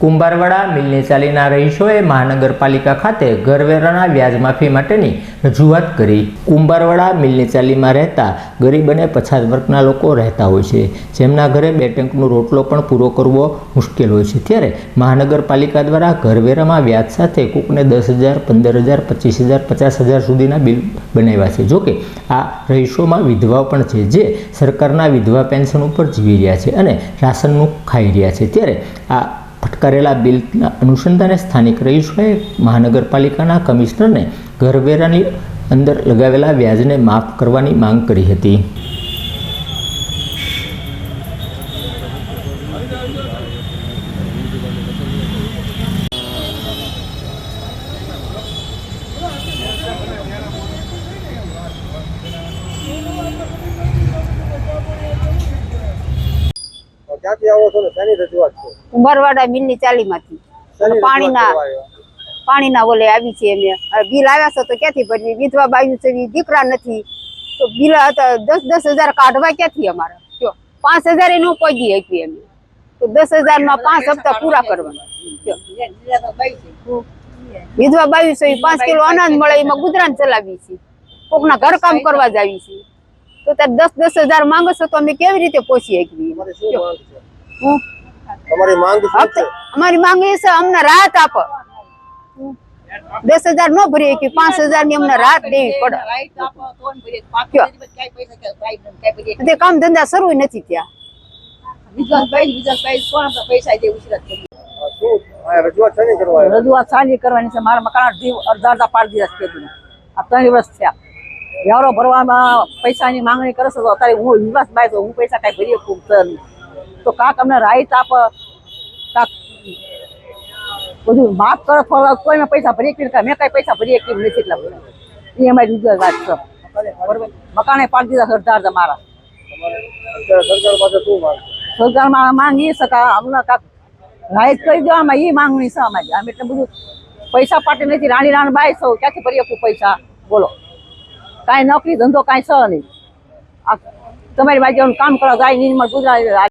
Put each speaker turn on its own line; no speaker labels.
કુંભારવાડા, મિલની ચાલીના રહીશોએ મહાનગરપાલિકા ખાતે ઘરવેરાના વ્યાજમાફી માટેની રજૂઆત કરી. કુંભારવાડા, મિલની ચાલીમાં રહેતા ગરીબ અને પછાત વર્ગના લોકો રહેતા હોય છે. જેમના ઘરે બે ટેંકનો રોટલો પણ પૂરો કરવો મુશ્કેલ હોય છે. ત્યારે મહાનગરપાલિકા દ્વારા ઘરવેરામાં વ્યાજ સાથે કોકને દસ હજાર, પંદર હજાર, પચીસ હજાર, પચાસ હજાર સુધીના બિલ બનાવ્યા છે. જોકે આ રહીશોમાં વિધવા પણ છે જે સરકારના વિધવા પેન્શન ઉપર જીવી રહ્યા છે અને રાશનનું ખાઈ રહ્યા છે. ત્યારે આ ફટકારેલા બિલના અનુસંધાને સ્થાનિક રહીશોએ મહાનગરપાલિકાના કમિશનરને ઘરવેરાની અંદર લગાવેલા વ્યાજને માફ કરવાની માંગ કરી હતી.
ક્યાંથી આવો છો ને? શેની રજૂઆત છે?
ઉમરવાડા મિલની ચાલીમાંથી. પાણીના? પાણીના ઓલે આવી છે અમે બિલ આવ્યા છે તો ક્યાંથી ભરવી વિધવા બાયું છે દીકરા નથી. તો બિલ હતા દસ દસ હજાર કાઢવા ક્યાંથી અમારા? કયો? પાંચ હજાર એનું પગી આપી અમે તો દસ હજારમાં પાંચ હપ્તા પૂરા કરવાના. વિધવા બાયું છે પાંચ કિલો અનાજ મળે એમાં ગુજરાન ચલાવી છે કોકના ઘર કામ કરવા જ આવી છે તો ત્યારે દસ દસ હજાર માંગો છો તો અમે કેવી રીતે પહોંચી આપી
તમારી શું માંગ છે?
હું?
તમારી માંગ શું છે?
અમારી માંગ એ છે અમને રાહત આપો. દસ હજાર નો ભરી કે પાંચ હજારની અમને રાહત દેવી પડે. તે કામ ધંધા શરૂ નથી ત્યાં
રજૂઆત
સાંજે કરવાની છે. મારા મકાન દીવ અડધા અડધા પાડી દીધા છે આ ત્રણ વર્ષ થયા. વ્યવહારો ભરવામાં પૈસાની માંગણી કરે છે તો અત્યારે હું વિવાસ બાય તો હું પૈસા કાંઈ ભરી શકું તો કાંક અમને રાહત આપ. બધું માફ કરો થોડા કોઈ મેં પૈસા ભરી એક મેં કઈ પૈસા ભરી એક નથી એટલા બધા. એ અમારી રજૂઆત વાત છે. મકાને પાડી દીધા સરદાર અડધા અડધા મારા
સરકાર શું માંગ છે
અમને કાંક રાહત કરી દેવામાં એ માંગણી છે અમારી. આમ એટલે બધું પૈસા પાટી નથી. રાણી રાણ બાય સૌ ક્યાંથી ભરી આપું પૈસા? બોલો. કાંઈ નોકરી ધંધો કાંઈ છે નહીં. તમારી બાજુ કામ કરો ગાય નહીં ગુજરાત